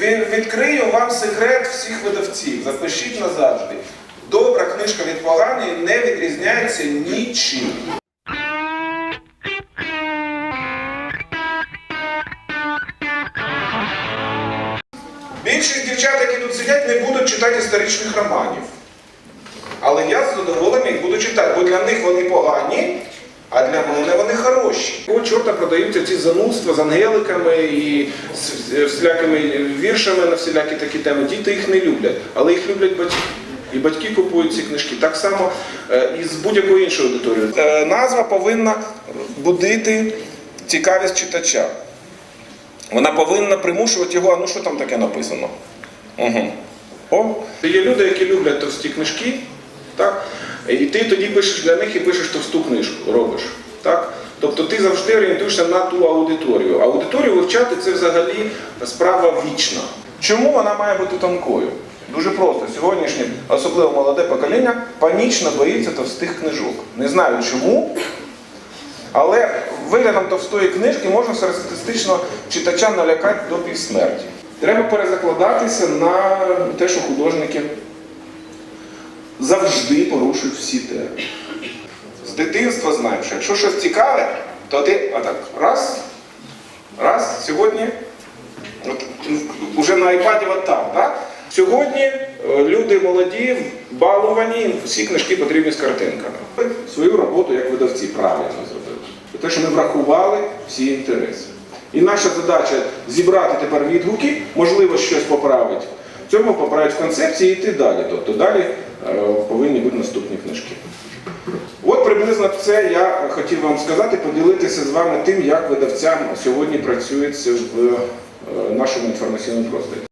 Ві- Відкрию вам секрет всіх видавців. Запишіть назавжди. Добра книжка від поганої не відрізняється нічим. Більшість дівчат, які тут сидять, не будуть читати історичних романів. Але я з задоволенням їх буду читати, бо для них вони погані, а для мене вони хороші. О, чорта продаються ці занудства з ангеликами і з всілякими віршами на всілякі такі теми. Діти їх не люблять, але їх люблять батьки. І батьки купують ці книжки. Так само е, і з будь-якою іншою аудиторією. Е, Назва повинна будити цікавість читача. Вона повинна примушувати його, а ну що там таке написано? Угу. О, є люди, які люблять товсті книжки, так? і ти тоді пишеш для них і пишеш товсту книжку, робиш. Так? Тобто ти завжди орієнтуєшся на ту аудиторію. Аудиторію вивчати це взагалі справа вічна. Чому вона має бути тонкою? Дуже просто. Сьогоднішнє, особливо молоде покоління, панічно боїться товстих книжок. Не знаю чому, але виглядом товстої книжки можна середньостатистичного читача налякати до півсмерті. Треба перезакладатися на те, що художники завжди порушують всі теми. З дитинства знаєш, що якщо щось цікаве, то ти отак раз, раз, сьогодні, от, уже на айпаді от так, так? Сьогодні е, люди молоді, баловані, всі книжки потрібні з картинками. Свою роботу як видавці правильно зробили. Те, що ми врахували всі інтереси. І наша задача зібрати тепер відгуки, можливо, щось поправити. В цьому поправити в концепції і йти далі. Тобто далі е, повинні бути наступні книжки. От приблизно це я хотів вам сказати, поділитися з вами тим, як видавцям сьогодні працюється в е, нашому інформаційному просторі.